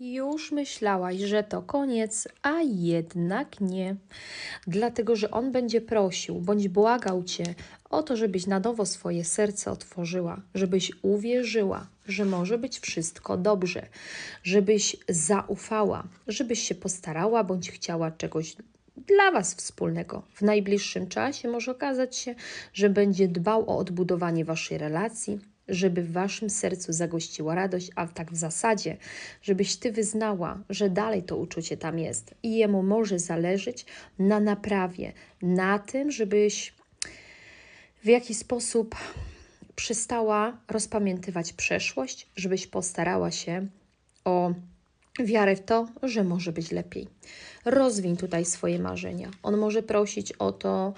Już myślałaś, że to koniec, a jednak nie. Dlatego, że on będzie prosił bądź błagał cię o to, żebyś na nowo swoje serce otworzyła, żebyś uwierzyła, że może być wszystko dobrze, żebyś zaufała, żebyś się postarała bądź chciała czegoś dla Was wspólnego. W najbliższym czasie może okazać się, że będzie dbał o odbudowanie Waszej relacji, żeby w Waszym sercu zagościła radość, a tak w zasadzie, żebyś Ty wyznała, że dalej to uczucie tam jest i Jemu może zależeć na naprawie, na tym, żebyś w jakiś sposób przestała rozpamiętywać przeszłość, żebyś postarała się o wiarę w to, że może być lepiej. Rozwiń tutaj swoje marzenia. On może prosić o to,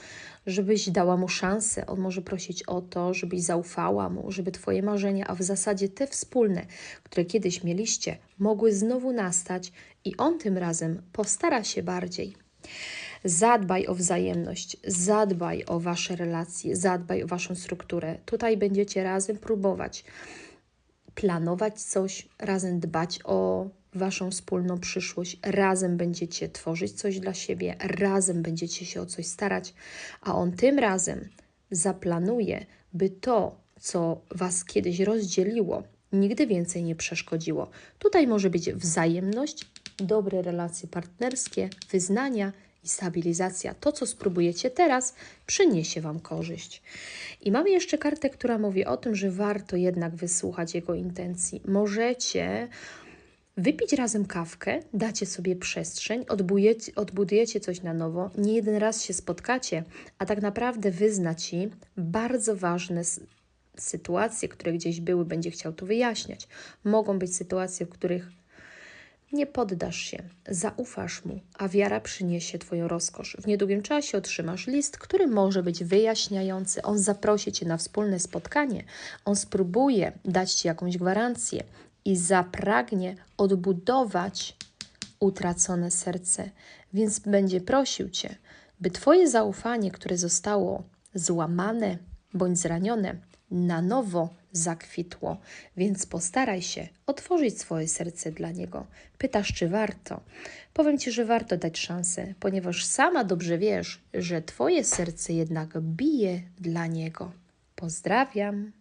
żebyś dała mu szansę, on może prosić o to, żebyś zaufała mu, żeby Twoje marzenia, a w zasadzie te wspólne, które kiedyś mieliście, mogły znowu nastać i on tym razem postara się bardziej. Zadbaj o wzajemność, zadbaj o Wasze relacje, zadbaj o Waszą strukturę. Tutaj będziecie razem próbować planować coś, razem dbać o Waszą wspólną przyszłość, razem będziecie tworzyć coś dla siebie, razem będziecie się o coś starać, a on tym razem zaplanuje, by to, co Was kiedyś rozdzieliło, nigdy więcej nie przeszkodziło. Tutaj może być wzajemność, dobre relacje partnerskie, wyznania i stabilizacja. To, co spróbujecie teraz, przyniesie Wam korzyść. I mamy jeszcze kartę, która mówi o tym, że warto jednak wysłuchać jego intencji. Możecie wypić razem kawkę, dacie sobie przestrzeń, odbudujecie, coś na nowo, nie jeden raz się spotkacie, a tak naprawdę wyzna Ci bardzo ważne sytuacje, które gdzieś były, będzie chciał tu wyjaśniać. Mogą być sytuacje, w których nie poddasz się, zaufasz mu, a wiara przyniesie Twoją rozkosz. W niedługim czasie otrzymasz list, który może być wyjaśniający. On zaprosi Cię na wspólne spotkanie, on spróbuje dać Ci jakąś gwarancję i zapragnie odbudować utracone serce, więc będzie prosił Cię, by Twoje zaufanie, które zostało złamane bądź zranione, na nowo zakwitło, więc postaraj się otworzyć swoje serce dla niego. Pytasz, czy warto? Powiem ci, że warto dać szansę, ponieważ sama dobrze wiesz, że twoje serce jednak bije dla niego. Pozdrawiam.